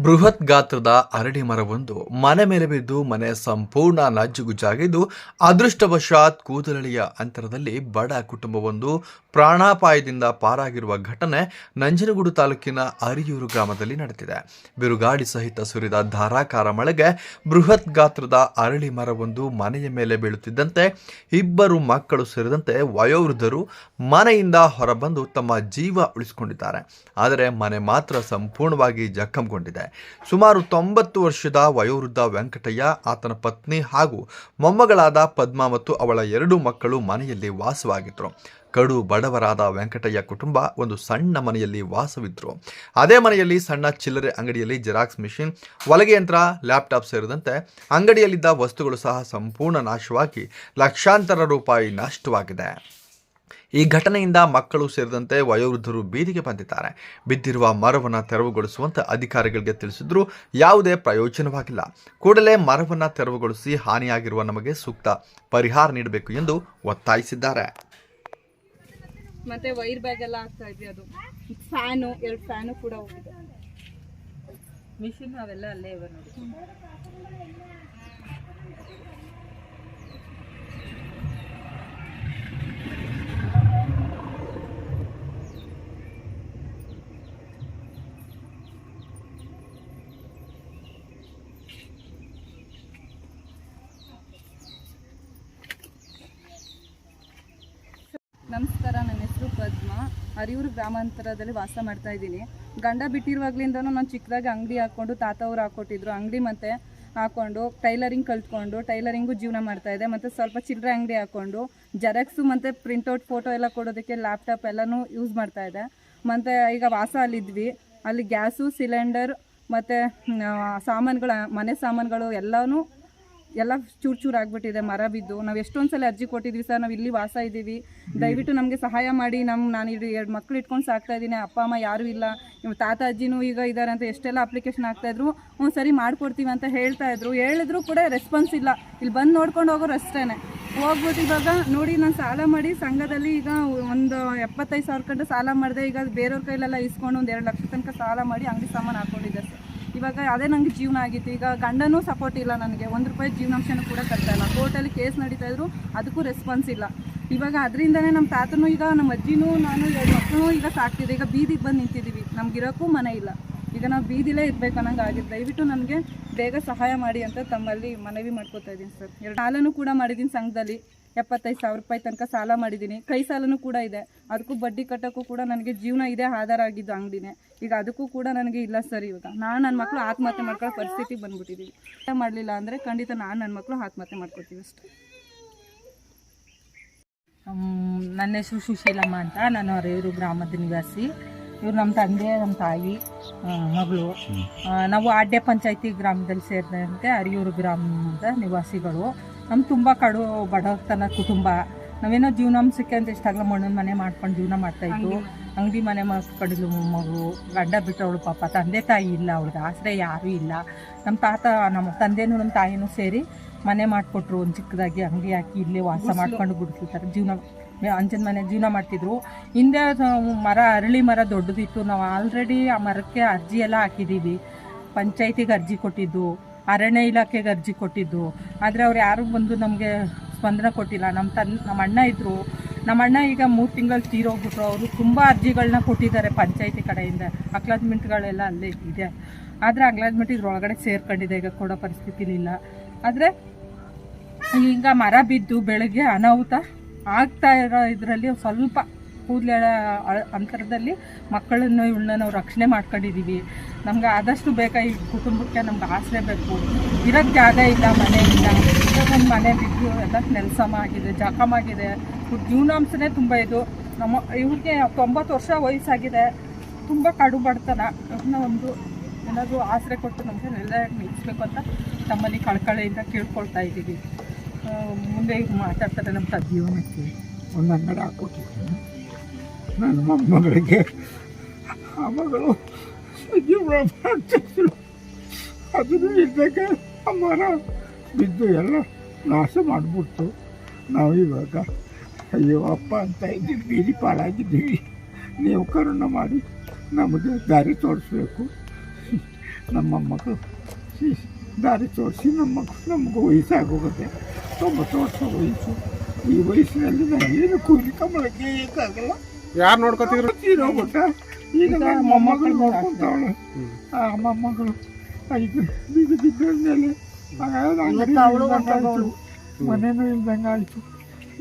ಬೃಹತ್ ಗಾತ್ರದ ಅರಣಿ ಮರವೊಂದು ಮನೆ ಮೇಲೆ ಬಿದ್ದು ಮನೆ ಸಂಪೂರ್ಣ ನಜ್ಜುಗುಜ್ಜಾಗಿದ್ದು ಅದೃಷ್ಟವಶಾತ್ ಕೂದಲಳಿಯ ಅಂತರದಲ್ಲಿ ಬಡ ಕುಟುಂಬವೊಂದು ಪ್ರಾಣಾಪಾಯದಿಂದ ಪಾರಾಗಿರುವ ಘಟನೆ ನಂಜನಗೂಡು ತಾಲೂಕಿನ ಅರಿಯೂರು ಗ್ರಾಮದಲ್ಲಿ ನಡೆದಿದೆ. ಬಿರುಗಾಡಿ ಸಹಿತ ಸುರಿದ ಧಾರಾಕಾರ ಮಳೆಗೆ ಬೃಹತ್ ಗಾತ್ರದ ಅರಳಿ ಮರವೊಂದು ಮನೆಯ ಮೇಲೆ ಬೀಳುತ್ತಿದ್ದಂತೆ ಇಬ್ಬರು ಮಕ್ಕಳು ಸೇರಿದಂತೆ ವಯೋವೃದ್ಧರು ಮನೆಯಿಂದ ಹೊರಬಂದು ತಮ್ಮ ಜೀವ ಉಳಿಸಿಕೊಂಡಿದ್ದಾರೆ. ಆದರೆ ಮನೆ ಮಾತ್ರ ಸಂಪೂರ್ಣವಾಗಿ ಜಖಂಗೊಂಡಿದೆ. ಸುಮಾರು ತೊಂಬತ್ತು ವರ್ಷದ ವಯೋವೃದ್ಧ ವೆಂಕಟಯ್ಯ, ಆತನ ಪತ್ನಿ ಹಾಗೂ ಮೊಮ್ಮಗಳಾದ ಪದ್ಮಾ ಮತ್ತು ಅವಳ ಎರಡು ಮಕ್ಕಳು ಮನೆಯಲ್ಲಿ ವಾಸವಾಗಿದ್ದರು. ಕಡು ಬಡವರಾದ ವೆಂಕಟಯ್ಯ ಕುಟುಂಬ ಒಂದು ಸಣ್ಣ ಮನೆಯಲ್ಲಿ ವಾಸವಿದ್ರು. ಅದೇ ಮನೆಯಲ್ಲಿ ಸಣ್ಣ ಚಿಲ್ಲರೆ ಅಂಗಡಿಯಲ್ಲಿ ಜೆರಾಕ್ಸ್ ಮಿಷಿನ್, ಒಲಗೆ ಯಂತ್ರ, ಲ್ಯಾಪ್ಟಾಪ್ ಸೇರಿದಂತೆ ಅಂಗಡಿಯಲ್ಲಿದ್ದ ವಸ್ತುಗಳು ಸಹ ಸಂಪೂರ್ಣ ನಾಶವಾಗಿ, ಲಕ್ಷಾಂತರ ರೂಪಾಯಿ ನಷ್ಟವಾಗಿದೆ. ಈ ಘಟನೆಯಿಂದ ಮಕ್ಕಳು ಸೇರಿದಂತೆ ವಯೋವೃದ್ಧರು ಬೀದಿಗೆ ಬಂದಿದ್ದಾರೆ. ಬಿದ್ದಿರುವ ಮರವನ್ನು ತೆರವುಗೊಳಿಸುವಂತೆ ಅಧಿಕಾರಿಗಳಿಗೆ ತಿಳಿಸಿದ್ರೂ ಯಾವುದೇ ಪ್ರಯೋಜನವಾಗಿಲ್ಲ. ಕೂಡಲೇ ಮರವನ್ನು ತೆರವುಗೊಳಿಸಿ ಹಾನಿಯಾಗಿರುವ ನಮಗೆ ಸೂಕ್ತ ಪರಿಹಾರ ನೀಡಬೇಕು ಎಂದು ಒತ್ತಾಯಿಸಿದ್ದಾರೆ. ಮತ್ತೆ ವೈರ್ ಬ್ಯಾಗ್ ಎಲ್ಲ ಆಗ್ತಾ ಇದ್ವಿ ಅದು. ಫ್ಯಾನು ಎರಡು ಫ್ಯಾನು ಕೂಡ ಹೋಗಿದೆ. ಮಿಷಿನ್ ಅವೆಲ್ಲ ಅಲ್ಲೇ ಇವೆ ನೋಡಿ. ನಮಸ್ಕಾರ ನನ್ನ ಪದ್ಮ, ಅರಿಯೂರು ಗ್ರಾಮಾಂತರದಲ್ಲಿ ವಾಸ ಮಾಡ್ತಾ ಇದ್ದೀನಿ. ಗಂಡ ಬಿಟ್ಟಿರುವಾಗ್ಲಿಂದನೂ ನಾನು ಚಿಕ್ಕದಾಗಿ ಅಂಗಡಿ ಹಾಕ್ಕೊಂಡು ತಾತ ಅವ್ರು ಹಾಕ್ಕೊಟ್ಟಿದ್ರು ಅಂಗಡಿ ಮತ್ತೆ ಹಾಕೊಂಡು ಟೈಲರಿಂಗ್ ಕಲ್ತ್ಕೊಂಡು ಟೈಲರಿಂಗು ಜೀವನ ಮಾಡ್ತಾ ಇದೆ. ಮತ್ತು ಸ್ವಲ್ಪ ಚಿಲ್ಲರೆ ಅಂಗಡಿ ಹಾಕ್ಕೊಂಡು ಜೆರಾಕ್ಸು ಮತ್ತು ಪ್ರಿಂಟೌಟ್ ಫೋಟೋ ಎಲ್ಲ ಕೊಡೋದಕ್ಕೆ ಲ್ಯಾಪ್ಟಾಪ್ ಎಲ್ಲನೂ ಯೂಸ್ ಮಾಡ್ತಾ ಇದೆ. ಮತ್ತು ಈಗ ವಾಸ ಅಲ್ಲಿದ್ವಿ. ಅಲ್ಲಿ ಗ್ಯಾಸು, ಸಿಲಿಂಡರ್ ಮತ್ತು ಸಾಮಾನುಗಳ ಮನೆ ಸಾಮಾನುಗಳು ಎಲ್ಲನೂ ಎಲ್ಲ ಚೂರು ಚೂರು ಆಗಿಬಿಟ್ಟಿದೆ, ಮರ ಬಿದ್ದು. ನಾವು ಎಷ್ಟೊಂದು ಸಲ ಅರ್ಜಿ ಕೊಟ್ಟಿದ್ವಿ ಸರ್, ನಾವು ಇಲ್ಲಿ ವಾಸ ಇದ್ದೀವಿ. ದಯವಿಟ್ಟು ನಮಗೆ ಸಹಾಯ ಮಾಡಿ ನಮ್ಮ ನಾನು ಇಡೀ ಎರಡು ಮಕ್ಳು ಇಟ್ಕೊಂಡು ಸಾಕ್ತಾ ಇದ್ದೀನಿ, ಅಪ್ಪ, ಅಮ್ಮ ಯಾರೂ ಇಲ್ಲ. ನಿಮ್ಮ ತಾತ, ಅಜ್ಜಿನೂ ಈಗ ಇದ್ದಾರೆ ಅಂತ ಎಷ್ಟೆಲ್ಲ ಅಪ್ಲಿಕೇಶನ್ ಹಾಕ್ತಾಯಿದ್ರು ಹ್ಞೂ ಸರಿ ಮಾಡ್ಕೊಡ್ತೀವಿ ಅಂತ ಹೇಳ್ತಾ ಇದ್ರು. ಹೇಳಿದ್ರು ಕೂಡ ರೆಸ್ಪಾನ್ಸ್ ಇಲ್ಲ. ಇಲ್ಲಿ ಬಂದು ನೋಡ್ಕೊಂಡು ಹೋಗೋರು ಅಷ್ಟೇ ಹೋಗ್ಬಿಟ್ಟು ಇವಾಗ ನೋಡಿ, ನಾನು ಸಾಲ ಮಾಡಿ ಸಂಘದಲ್ಲಿ ಈಗ ಒಂದು ಎಪ್ಪತ್ತೈದು ಸಾವಿರ ಕಂಡು ಸಾಲ ಮಾಡಿದೆ. ಈಗ ಬೇರೆಯವ್ರ ಕೈಲೆಲ್ಲ ಇಸ್ಕೊಂಡು ಒಂದು ಎರಡು ಲಕ್ಷ ತನಕ ಸಾಲ ಮಾಡಿ ಅಂಗಡಿ ಸಾಮಾನು ಹಾಕ್ಕೊಂಡಿದ್ದೆ ಸರ್. ಇವಾಗ ಅದೇ ನನಗೆ ಜೀವನ ಆಗಿತ್ತು. ಈಗ ಗಂಡನೂ ಸಪೋರ್ಟ್ ಇಲ್ಲ ನನಗೆ. ಒಂದು ರೂಪಾಯಿ ಜೀವನಾಂಶನೂ ಕೂಡ ಕಟ್ತಾ ಇಲ್ಲ. ಕೋರ್ಟಲ್ಲಿ ಕೇಸ್ ನಡೀತಾ ಇದ್ರು, ಅದಕ್ಕೂ ರೆಸ್ಪಾನ್ಸ್ ಇಲ್ಲ. ಇವಾಗ ಅದರಿಂದನೇ ನಮ್ಮ ತಾತನೂ ಈಗ ನಮ್ಮ ಅಜ್ಜಿನೂ, ನಾನು ಎರಡು ಮಕ್ಕಳು ಈಗ ಸಾಕ್ತಿದ್ದೆ ಈಗ ಬೀದಿಗೆ ಬಂದು ನಿಂತಿದ್ದೀವಿ ನಮ್ಗಿರೋಕ್ಕೂ ಮನೆ ಇಲ್ಲ. ಈಗ ನಾವು ಬೀದಿಲೇ ಇರ್ಬೇಕು ಅನ್ನೋಂಗೆ ಆಗಿದೆ ದಯವಿಟ್ಟು ನನಗೆ ಬೇಗ ಸಹಾಯ ಮಾಡಿ ಅಂತ ತಮ್ಮಲ್ಲಿ ಮನವಿ ಮಾಡ್ಕೋತಾ ಇದ್ದೀನಿ ಸರ್. ಎರಡು ಸಾಲನೂ ಕೂಡ ಮಾಡಿದ್ದೀನಿ ಸಂಘದಲ್ಲಿ. ಎಪ್ಪತ್ತೈದು ಸಾವಿರ ರೂಪಾಯಿ ತನಕ ಸಾಲ ಮಾಡಿದ್ದೀನಿ. ಕೈ ಸಾಲನೂ ಕೂಡ ಇದೆ. ಅದಕ್ಕೂ ಬಡ್ಡಿ ಕಟ್ಟೋಕ್ಕೂ ಕೂಡ ನನಗೆ ಜೀವನ ಇದೆ ಆಧಾರ ಆಗಿದ್ದು ಅಂಗಡಿನೇ. ಈಗ ಅದಕ್ಕೂ ಕೂಡ ನನಗೆ ಇಲ್ಲ ಸರ್ ಇವಾಗ. ನಾನು ನನ್ನ ಮಕ್ಕಳು ಆತ್ಮಹತ್ಯೆ ಮಾಡ್ಕೊಳ್ಳೋ ಪರಿಸ್ಥಿತಿಗೆ ಬಂದ್ಬಿಟ್ಟಿದ್ದೀವಿ ಮಾಡಲಿಲ್ಲ ಅಂದರೆ ಖಂಡಿತ ನಾನು ನನ್ನ ಮಕ್ಕಳು ಆತ್ಮಹತ್ಯೆ ಮಾಡ್ಕೊತೀವಿ ಅಷ್ಟೇ. ನನ್ನ ಹೆಸರು ಸುಶೀಲಮ್ಮ ಅಂತ. ನಾನು ಅರೆಯೂರು ಗ್ರಾಮದ ನಿವಾಸಿ. ಇವ್ರು ನಮ್ಮ ತಂದೆ, ನಮ್ಮ ತಾಯಿ. ಮಗಳು. ನಾವು ಆಡ್ಯ ಪಂಚಾಯತಿ ಗ್ರಾಮದಲ್ಲಿ ಸೇರಿದಂತೆ ಅರಿಯೂರು ಗ್ರಾಮದ ನಿವಾಸಿಗಳು. ನಮ್ಮ ತುಂಬ ಕಡು ಬಡತನ ಕುಟುಂಬ. ನಾವೇನೋ ಜೀವನಾಂಶಕ್ಕೆ ಅಂತ ಇಷ್ಟಾಗಲ ಮಣ್ಣನ ಮನೆ ಮಾಡ್ಕೊಂಡು ಜೀವನ ಮಾಡ್ತಾಯಿದ್ವು ಅಂಗಡಿ ಮನೆ ಮಾಡ್ಕೊಂಡಿದ್ಲು ಮಗು. ಗಡ್ಡ ಬಿಟ್ಟವಳು ಪಾಪ. ತಂದೆ ತಾಯಿ ಇಲ್ಲ ಅವಳಿಗೆ ಆಸರೆ ಯಾರೂ ಇಲ್ಲ. ನಮ್ಮ ತಾತ ನಮ್ಮ ತಂದೆನೂ ನಮ್ಮ ತಾಯಿನೂ ಸೇರಿ ಮನೆ ಮಾಡಿಕೊಟ್ರು ಒಂದು ಚಿಕ್ಕದಾಗಿ ಅಂಗಡಿ ಹಾಕಿ ಇಲ್ಲೇ ವಾಸ ಮಾಡ್ಕೊಂಡು ಬಿಡ್ತಿರ್ತಾರೆ ಜೀವನ ಅಂಚನ ಮನೆ ಜೀವನ ಮಾಡ್ತಿದ್ರು. ಹಿಂದೆ ಮರ, ಅರಳಿ ಮರ ದೊಡ್ಡದಿತ್ತು. ನಾವು ಆಲ್ರೆಡಿ ಆ ಮರಕ್ಕೆ ಅರ್ಜಿ ಎಲ್ಲ ಹಾಕಿದ್ದೀವಿ ಪಂಚಾಯತಿಗೆ ಅರ್ಜಿ ಕೊಟ್ಟಿದ್ದು, ಅರಣ್ಯ ಇಲಾಖೆಗೆ ಅರ್ಜಿ ಕೊಟ್ಟಿದ್ದು. ಆದರೆ ಅವ್ರು ಯಾರು ಬಂದು ನಮಗೆ ಸ್ಪಂದನ ಕೊಟ್ಟಿಲ್ಲ. ನಮ್ಮ ತನ್ ನಮ್ಮ ಅಣ್ಣ ಇದ್ದರು ನಮ್ಮ ಅಣ್ಣ ಈಗ ಮೂರು ತಿಂಗಳು ತೀರೋಗ್ಬಿಟ್ರು. ಅವರು ತುಂಬ ಅರ್ಜಿಗಳನ್ನ ಕೊಟ್ಟಿದ್ದಾರೆ ಪಂಚಾಯತಿ ಕಡೆಯಿಂದ. ಅಕ್ಲಾಜ್ಮೆಂಟ್ಗಳೆಲ್ಲ ಅಲ್ಲೇ ಇದೆ. ಆದರೆ ಅಕ್ಲಾಜ್ಮೆಂಟ್ ಇದ್ರೊಳಗಡೆ ಸೇರ್ಕೊಂಡಿದೆ. ಈಗ ಕೊಡೋ ಪರಿಸ್ಥಿತಿಲಿಲ್ಲ. ಆದರೆ ಈಗ ಮರ ಬಿದ್ದು ಬೆಳಗ್ಗೆ ಅನಾಹುತ ಆಗ್ತಾ ಇರೋ ಇದರಲ್ಲಿ ಸ್ವಲ್ಪ ಕೂದಲೆಳ ಅಂತರದಲ್ಲಿ ಮಕ್ಕಳನ್ನು ಇವಳನ್ನ ನಾವು ರಕ್ಷಣೆ ಮಾಡ್ಕೊಂಡಿದ್ದೀವಿ ನಮ್ಗೆ ಆದಷ್ಟು ಬೇಕಾ ಈ ಕುಟುಂಬಕ್ಕೆ ನಮ್ಗೆ ಆಸರೆ ಬೇಕು. ಇರೋಕ್ಕೆ ಜಾಗ ಇಲ್ಲ, ಮನೆ ಇಲ್ಲ. ಒಂದು ಮನೆ ಬಿದ್ದು ಎಲ್ಲ ನೆಲಸಮ ಆಗಿದೆ ಜಖಮ್ ಆಗಿದೆ. ಜೀವನಾಂಶನೇ ತುಂಬ ಇದು. ನಮ್ಮ ಇವ್ರಿಗೆ ತೊಂಬತ್ತು ವರ್ಷ ವಯಸ್ಸಾಗಿದೆ. ತುಂಬ ಕಡು ಬಡತನ. ಇವ್ರನ್ನ ಒಂದು ಏನಾದರೂ ಆಸರೆ ಕೊಟ್ಟು ನಮಗೆ ನೆಲೆ ನಿಲ್ಲಿಸ್ಬೇಕು ಅಂತ ತಮ್ಮಲ್ಲಿ ಕಳ್ಕಳೆಯಿಂದ ಕೇಳ್ಕೊಳ್ತಾ ಇದ್ದೀವಿ. ಮುಂದೆ ಈಗ ಮಾತಾಡ್ತಾರೆ ನಮ್ಮ ಜೀವನಕ್ಕೆ ಒಂದು ಅಂಗಡಿ ಹಾಕ್ಕೊಟ್ಟಿದ್ದೀನಿ. ನನ್ನ ಮೊಮ್ಮಗಳಿಗೆ, ಆ ಮಗಳು ಜೀವನ ಮಾಡ್ತಿದ್ರು. ಅದನ್ನು ಇದ್ದಾಗ ಆ ಮರ ಬಿದ್ದು ಎಲ್ಲ ನಾಶ ಮಾಡಿಬಿಡ್ತು. ನಾವು ಇವಾಗ, ಅಯ್ಯೋ, ಅಪ್ಪ ಅಂತ ಇದ್ದೀವಿ, ಬೀದಿ ಪಾಲಾಗಿದ್ದೀವಿ ನೀವು ಕರುಣ ಮಾಡಿ ನಮಗೆ ದಾರಿ ತೋರಿಸ್ಬೇಕು. ನಮ್ಮ ಮಕ್ಕಳು ದಾರಿ ತೋರಿಸಿ ನಮ್ಮ ಮಕ್ಕಳು ನಮಗೂ ವಯಸ್ಸಾಗೋಗುತ್ತೆ. ತೊಂಬತ್ತು ವರ್ಷ ವಯಸ್ಸು. ಈ ವಯಸ್ಸಿನಲ್ಲಿ ನನಗೇನು ಕೂಲಿ ಕಂಬಳಕ್ಕೆ ಏಕಾಗಲ್ಲ ಯಾರು ನೋಡ್ಕೋತಿದ್ರು? ತೀರೋಗ್ಬಿಟ್ಟ ಈಗ ನನ್ನ ಮೊಮ್ಮಗಳು ನೋಡ್ಕೊಂತವಳು. ಆ ಮೊಮ್ಮಗಳು ಆಯ್ತು. ಮನೇನೂ ಇಲ್ದಂಗೆ ಆಯಿತು.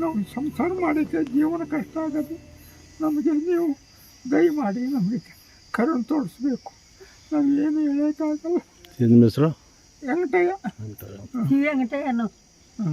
ನಾವು ಸಂಸಾರ ಮಾಡೋಕ್ಕೆ ಜೀವನ ಕಷ್ಟ ಆಗೋದು. ನಮಗೆ ನೀವು ದಯಮಾಡಿ ನಮಗೆ ಕರುಣ್ ತೋರಿಸ್ಬೇಕು. ನಾವು ಏನು ಹೇಳೋಕ್ಕಾಗಲ್ಲ. ನಿಮ್ಮ ಹೆಸರು? ವೆಂಕಟಯ್ಯ. ವೆಂಕಟಯ್ಯನು. ಹ್ಞೂ